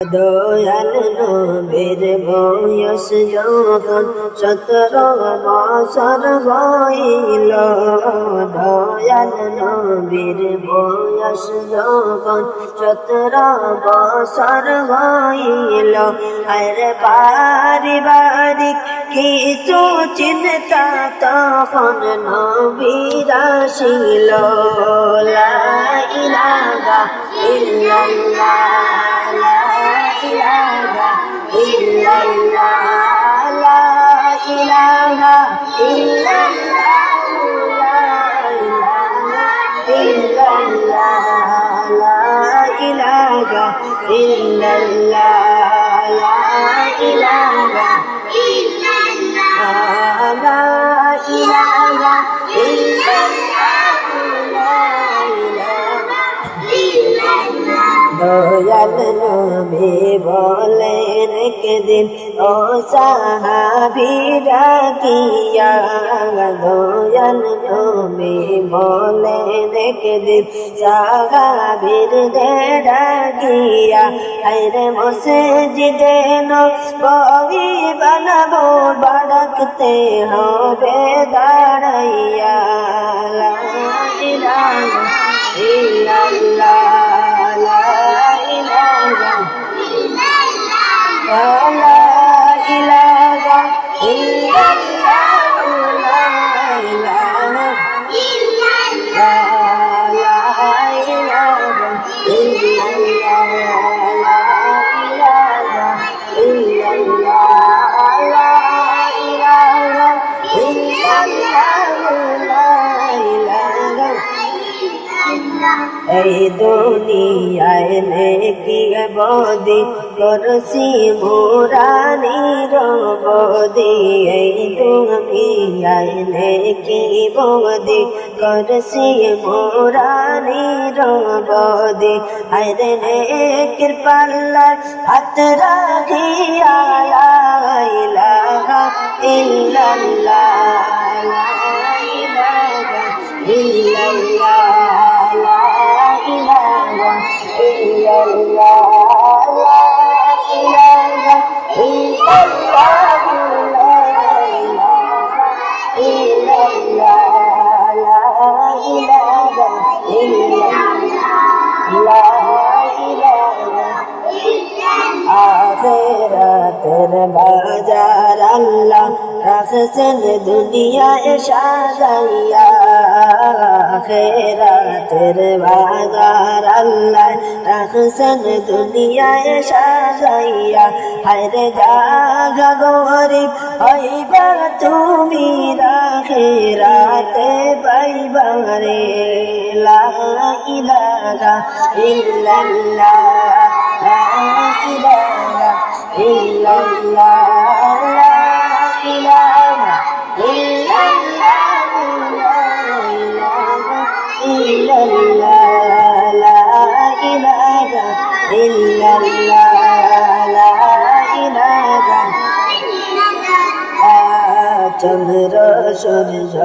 দয়াল নবীর বয়স যখন সতেরো বছর হইল, দয়াল নবীর বয়স যখন সতেরো বছর হইল আর পারিবারিক কিছু চিন্তা তখন নবীর আসিল। লা ইলাহা ইল্লাল্লাহ লা ইলাহা ইল্লাল্লাহ। দয়াল নবী বলেন কেদিন, ও সাহাবিরা কিয়া দয়াল নবী, বলেন কেদিন, সাহাবির দেড়া গিয়া আইরে মসজিদে নবী বানাবো বাড়াকতে হবে দাঁড়াইয়া। দুনিয়ায় নেকি বদি করছি, মুরানি রবদি। এই দুনিয়ায় নেকি বদি করছি, মুরানি রবদি। আরে নেকির পাল্লা হাত রাখিয়া, লা ইলাহা ইল্লাল্লাহ, লা ইলাহা ইল্লাল্লাহ। ইল্লাল্লাহ আখেরাতের বাজার আল্লাহ রাখছেন দুনিয়ায় সাজাইয়া আখেরাতের বাজার আল্লাহ রাখছেন দুনিয়ায় সাজাইয়া হায়রে জাগা গরিব, হইবা তুমি রাখেরাতে পাইবারে লা ইলাহা ইল্লাল্লাহ, লা ইলাহা ইল্লাল্লাহ সূর্য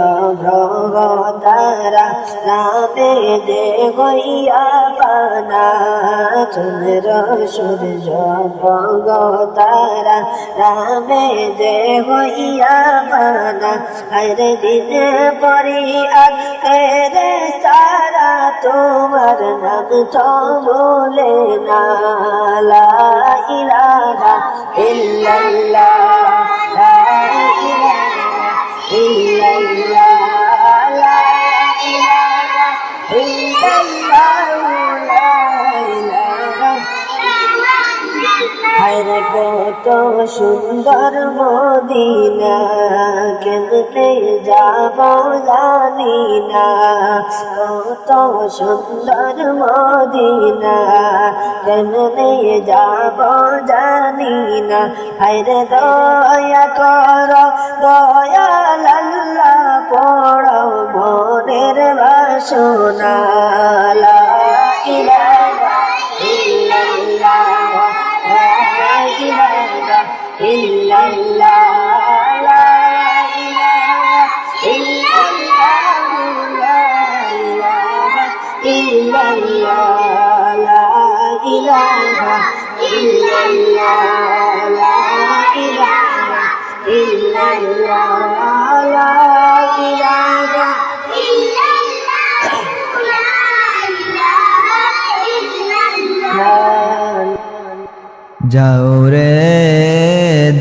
গ্রহ তারা নামে দে হইয়া পানা, চন্দ্র সূর্য গ্রহ তারা নামে দে হইয়া পানা আরে দিন পরিয়া রে সারা তোমার নাম তো বলে না। লা ইলাহা ইল্লাল্লাহ ইলাহা ইল্লাল্লাহ। কত সুন্দর মদিনা কেমনে যাব জানি না কত সুন্দর মদিনা কেমনে যাব জানি না হায়রে দয়া কর দয়া লাল্লা পড় মনের বাসনা যাও রে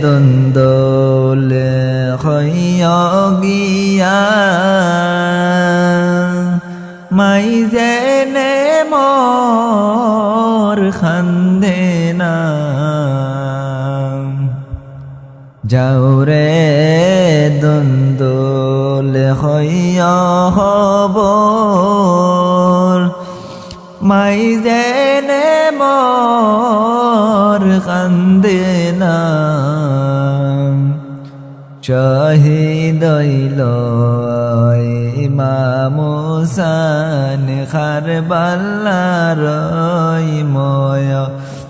দ্বন্দ্বল হইয়া যাও রে দ্বন্দ্বল হইয়া হবর মাই জেনে মোর কান্দে না। শহীদ ইমাম হুসান খারবাল্লার ময়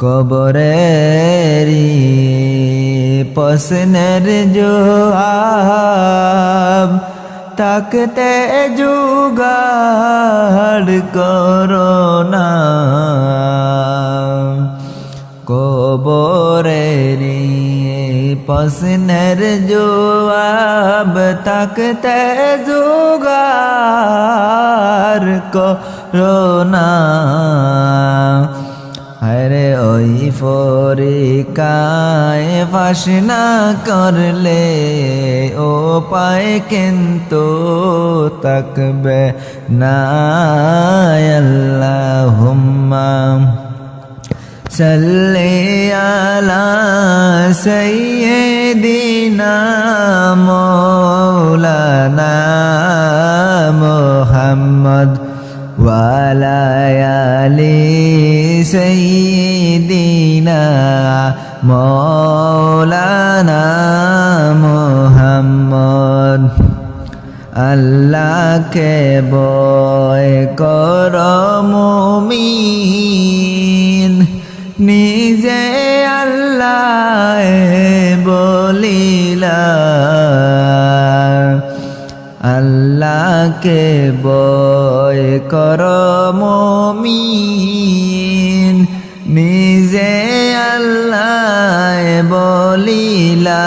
কবরেরি প্রশ্নের জবাব তাকতে জুগাড় করোনা কবরেরি প্রশ্নের জবাব তাকতে জুগাড় করোনা ওই ফরিকায় ফাঁস না করলে ও পায় কিন্তু তাকবে না। আল্লাহুম্মা সাল্লি আলা সাইয়্যিদিনা মাওলানা মুহাম্মদ وعلى آل سيدنا مولانا محمد আল্লাহকে বয় কর মুমিন নিজে আল্লাহ বলিলা আল্লাহকে বয় কর নিজে আল্লাহ বলিলা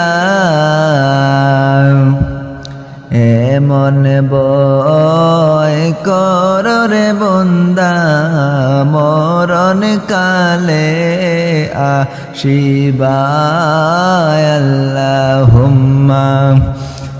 এমন বয় রে বন্দা মরণ কালে আশিবায় আল্লাহুম্মা।